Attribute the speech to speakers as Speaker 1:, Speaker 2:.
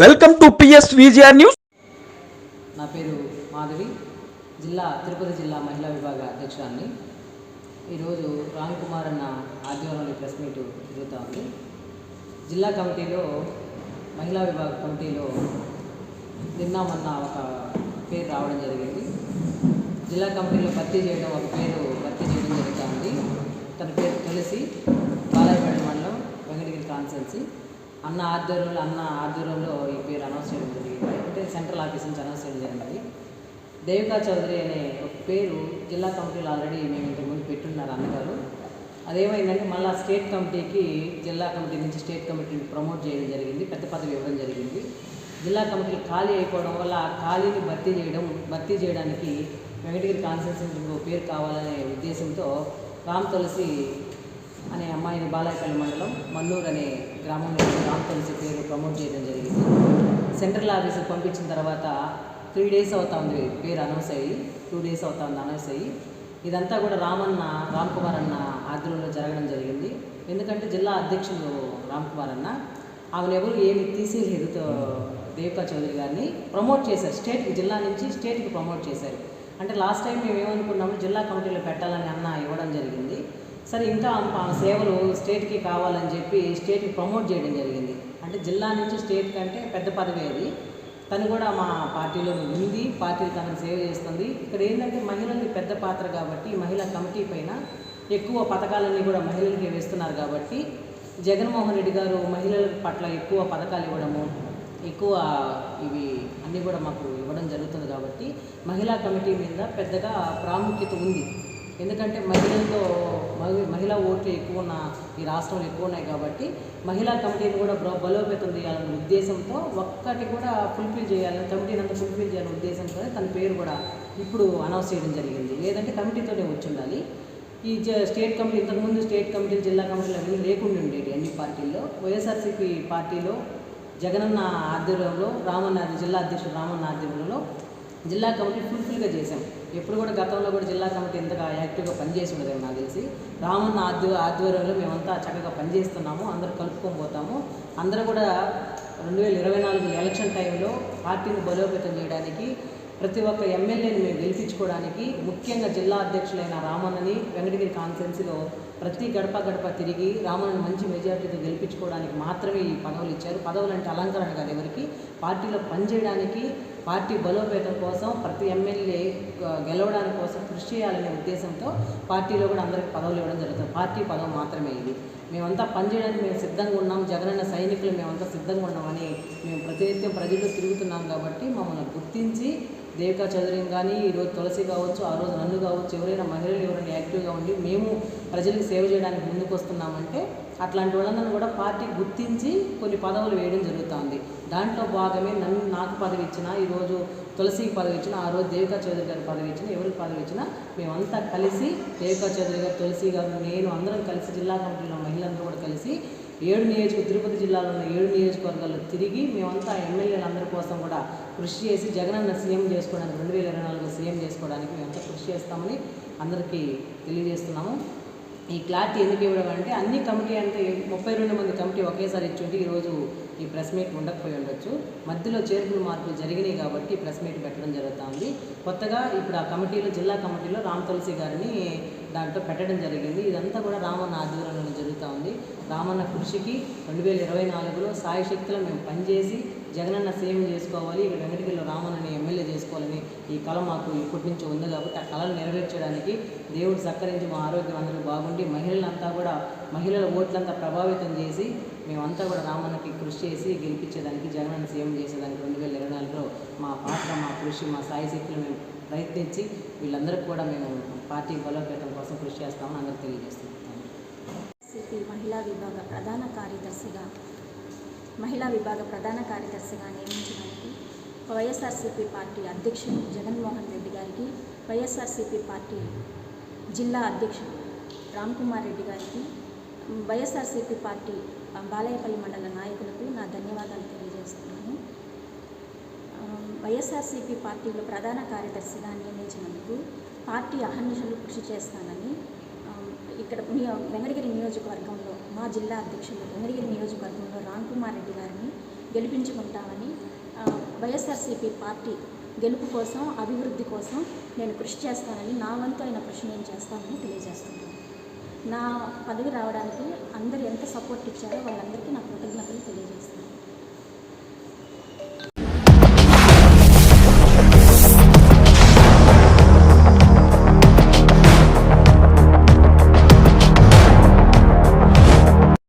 Speaker 1: Welcome to PS VGR news.
Speaker 2: నా పేరు మాధవి. జిల్లా తిరుపతి జిల్లా మహిళా విభాగ అధ్యక్షురాన్ని ఈరోజు రామ్ కుమార్ అన్న ఆధ్వర్యంలో ప్రెస్ మీట్ జరుగుతూ ఉంది. జిల్లా కమిటీలో మహిళా విభాగ కమిటీలో నిన్న మొన్న ఒక పేరు రావడం జరిగింది. జిల్లా కమిటీలో భర్తీ చేయడం ఒక పేరు భర్తీ చేయడం జరుగుతూ ఉంది. తన పేరు తులసి బాలాయపేట మండలం వెంకటగిరి కాన్సెన్సీ అన్న ఆధ్వర్యంలో అన్న ఆధ్వర్యంలో ఈ పేరు అనౌన్స్ చేయడం జరిగింది. అంటే సెంట్రల్ ఆఫీస్ నుంచి అనౌన్స్ చేయడం జరిగింది. దేవికా చౌదరి అనే ఒక పేరు జిల్లా కమిటీలో ఆల్రెడీ మేము ఇంతకుముందు పెట్టున్నారు అన్నగారు. అదేమైందంటే మళ్ళీ స్టేట్ కమిటీకి జిల్లా కమిటీ నుంచి స్టేట్ కమిటీని ప్రమోట్ చేయడం జరిగింది పెద్ద పదవి ఇవ్వడం జరిగింది. జిల్లా కమిటీలు ఖాళీ అయిపోవడం వల్ల ఆ ఖాళీని భర్తీ చేయడం భర్తీ చేయడానికి వెంకటగిరి కాన్స్టిట్యూన్సీ పేరు కావాలనే ఉద్దేశంతో రామ్ తులసి అనే అమ్మాయిని బాలాయపల్లి మండలం మల్లూరు అనే గ్రామంలో నుంచి రామ్ పేరు ప్రమోట్ చేయడం జరిగింది. సెంట్రల్ ఆఫీస్కి పంపించిన తర్వాత త్రీ డేస్ అవుతుంది పేరు అనౌన్స్ అయ్యి టూ డేస్ అవుతుంది అనౌన్స్ అయ్యి. ఇదంతా కూడా రామన్న రామ్ కుమార్ అన్న ఆధ్వర్యంలో జరగడం జరిగింది. ఎందుకంటే జిల్లా అధ్యక్షులు రామ్ కుమార్ అన్న ఆమెను ఎవరు ఏమి తీసేలేదు దేవికా చౌదరి గారిని ప్రమోట్ చేశారు. స్టేట్కి జిల్లా నుంచి స్టేట్కి ప్రమోట్ చేశారు. అంటే లాస్ట్ టైం మేము ఏమనుకున్నాము జిల్లా కమిటీలో పెట్టాలని అన్న ఇవ్వడం జరిగింది. సరే ఇంకా సేవలు స్టేట్కి కావాలని చెప్పి స్టేట్కి ప్రమోట్ చేయడం జరిగింది. అంటే జిల్లా నుంచి స్టేట్ కంటే పెద్ద పదవి అది. తను కూడా మా పార్టీలో ఉంది. పార్టీ తనకు సేవ చేస్తుంది. ఇక్కడ ఏంటంటే మహిళలకి పెద్ద పాత్ర కాబట్టి మహిళా కమిటీ పైన ఎక్కువ పథకాలన్నీ కూడా మహిళలకి వేస్తున్నారు కాబట్టి జగన్మోహన్ రెడ్డి గారు మహిళల పట్ల ఎక్కువ పథకాలు ఇవ్వడము ఎక్కువ ఇవి అన్నీ కూడా మాకు ఇవ్వడం జరుగుతుంది కాబట్టి మహిళా కమిటీ మీద పెద్దగా ప్రాముఖ్యత ఉంది. ఎందుకంటే మహిళలతో మహి- మహిళా ఓట్లు ఎక్కువ ఉన్న ఈ రాష్ట్రంలో ఎక్కువ ఉన్నాయి కాబట్టి మహిళా కమిటీని కూడా బలోపేతం చేయాలనే ఉద్దేశంతో ఒక్కటి కూడా ఫుల్ఫిల్ చేయాలని కమిటీని అంతా ఫుల్ఫిల్ చేయాలనే ఉద్దేశంతో తన పేరు కూడా ఇప్పుడు అనౌన్స్ చేయడం జరిగింది. లేదంటే కమిటీతోనే వచ్చి ఉండాలి ఈ జ- స్టేట్ కమిటీ ఇంతకుముందు స్టేట్ కమిటీలు జిల్లా కమిటీలు అన్ని లేకుండా ఉండేవి అన్ని పార్టీల్లో. వైఎస్ఆర్సీపీ పార్టీలో జగనన్న ఆధ్వర్యంలో రామన్న జిల్లా అధ్యక్షుడు రామన్న ఆధ్వర్యంలో జిల్లా కమిటీ ఫుల్ఫిల్గా చేశాం. ఎప్పుడు కూడా గతంలో కూడా జిల్లా కమిటీ ఎంతగా యాక్టివ్గా పనిచేసి ఉండదు నాకు తెలిసి రామన్న ఆధ్వ ఆధ్వర్యంలో మేమంతా చక్కగా పనిచేస్తున్నాము అందరూ కలుపుకొని పోతాము. అందరూ కూడా రెండు వేల ఇరవై నాలుగు ఎలక్షన్ టైంలో పార్టీని బలోపేతం చేయడానికి ప్రతి ఒక్క ఎమ్మెల్యేని మేము గెలిపించుకోవడానికి ముఖ్యంగా జిల్లా అధ్యక్షులైన రామన్నని వెంకటగిరి కాన్ఫరెన్స్లో ప్రతి గడప గడప తిరిగి రామన్నని మంచి మెజార్టీతో గెలిపించుకోవడానికి మాత్రమే ఈ పదవులు ఇచ్చారు. పదవులు అంటే అలంకరణ కాదు ఎవరికి పార్టీలో పనిచేయడానికి పార్టీ బలోపేతం కోసం ప్రతి ఎమ్మెల్యే గెలవడానికి కోసం కృషి చేయాలనే ఉద్దేశంతో పార్టీలో కూడా అందరికి పదవులు ఇవ్వడం జరుగుతుంది. పార్టీ పదవి మాత్రమే ఇది. మేమంతా పనిచేయడానికి మేము సిద్ధంగా ఉన్నాం. జగనన్న సైనికులు మేమంతా సిద్ధంగా ఉన్నామని మేము ప్రతినిత్యం ప్రజల్లో తిరుగుతున్నాం కాబట్టి మమ్మల్ని గుర్తించి దేవికా చౌదరిని కానీ ఈరోజు తులసి కావచ్చు ఆ రోజు నన్ను కావచ్చు ఎవరైనా మహిళలు ఎవరైనా యాక్టివ్గా ఉండి మేము ప్రజలకు సేవ చేయడానికి ముందుకు వస్తున్నామంటే అట్లాంటి వాళ్ళందరినీ కూడా పార్టీ గుర్తించి కొన్ని పదవులు వేయడం జరుగుతుంది. దాంట్లో భాగమే నన్ను నాకు పదవి ఇచ్చిన ఈరోజు తులసికి పదవి ఇచ్చిన ఆ రోజు దేవికా చౌదరి గారికి పదవి ఇచ్చిన ఎవరికి పదవి ఇచ్చినా మేమంతా కలిసి దేవికా చౌదరి గారు తులసి గారు నేను అందరం కలిసి జిల్లా కమిటీలో మహిళలందరూ కూడా కలిసి ఏడు నియోజక తిరుపతి జిల్లాలో ఉన్న ఏడు నియోజకవర్గాల్లో తిరిగి మేమంతా ఎమ్మెల్యేలందరి కోసం కూడా కృషి చేసి జగనన్న సీఎం చేసుకోవడానికి రెండు వేల ఇరవై నాలుగు సీఎం చేసుకోవడానికి మేమంతా కృషి చేస్తామని అందరికీ తెలియజేస్తున్నాము. ఈ క్లారిటీ ఎందుకు ఇవ్వడం అంటే అన్ని కమిటీ అంటే ముప్పై రెండు మంది కమిటీ ఒకేసారి ఇచ్చుంటే ఈరోజు ఈ ప్రెస్ మీట్ ఉండకపోయి ఉండొచ్చు. మధ్యలో చేర్పులు మార్పులు జరిగినాయి కాబట్టి ప్రెస్ మీట్ పెట్టడం జరుగుతుంది. కొత్తగా ఇప్పుడు ఆ కమిటీలో జిల్లా కమిటీలో రామ్ తులసి గారిని దాంట్లో పెట్టడం జరిగింది. ఇదంతా కూడా రామన్న ఆధ్వర్యంలో జరుగుతూ ఉంది రామన్న కృషికి రెండు వేల ఇరవై నాలుగులో సాయశక్తిలో మేము పనిచేసి జగనన్న సేవ చేసుకోవాలి. ఇక్కడ వెంకటగిరిలో రామన్న ఈ కళ మాకు ఇప్పటి నుంచి ఉంది కాబట్టి ఆ కళను నెరవేర్చడానికి దేవుడు సక్కరించి మా ఆరోగ్యం అందరూ బాగుండి మహిళలంతా కూడా మహిళల ఓట్లంతా ప్రభావితం చేసి మేమంతా కూడా రామన్నకి కృషి చేసి గెలిపించేదానికి జగనన్న సీఎం చేసేదానికి రెండు వేల ఇరవై నాలుగులో మా పాత్ర మా కృషి మా సాయి శక్తులు మేము ప్రయత్నించి వీళ్ళందరికీ కూడా మేము పార్టీ బలోపేతం కోసం కృషి చేస్తామని అందరికీ తెలియజేస్తున్నాం.
Speaker 3: సిపి మహిళా విభాగ ప్రధాన కార్యదర్శిగా మహిళా విభాగ ప్రధాన కార్యదర్శిగా నియమించడానికి వైఎస్ఆర్సీపీ పార్టీ అధ్యక్షుడు జగన్మోహన్ రెడ్డి గారికి వైఎస్ఆర్సీపీ పార్టీ జిల్లా అధ్యక్షుడు రామ్కుమార్ రెడ్డి గారికి వైఎస్ఆర్సీపీ పార్టీ బాలయ్యపల్లి బాలాయపల్లి మండల నాయకులకు నా ధన్యవాదాలు తెలియజేస్తున్నాను. వైఎస్ఆర్సీపీ పార్టీలో ప్రధాన కార్యదర్శిగా నియమించినందుకు పార్టీ అహర్నిశలు కృషి చేస్తానని ఇక్కడ వెంకటగిరి నియోజకవర్గంలో మా జిల్లా అధ్యక్షులు వెంకటగిరి నియోజకవర్గంలో రామ్ కుమార్ రెడ్డి గారిని గెలిపించుకుంటామని వైఎస్ఆర్సీపీ పార్టీ గెలుపు కోసం అభివృద్ధి కోసం నేను కృషి చేస్తానని నా వంతు అయిన కృషి నేను చేస్తానని తెలియజేస్తున్నాను. నా పదవి రావడానికి అందరు ఎంత సపోర్ట్ ఇచ్చారో వాళ్ళందరికీ నా కృతజ్ఞతలు తెలియజేస్తాను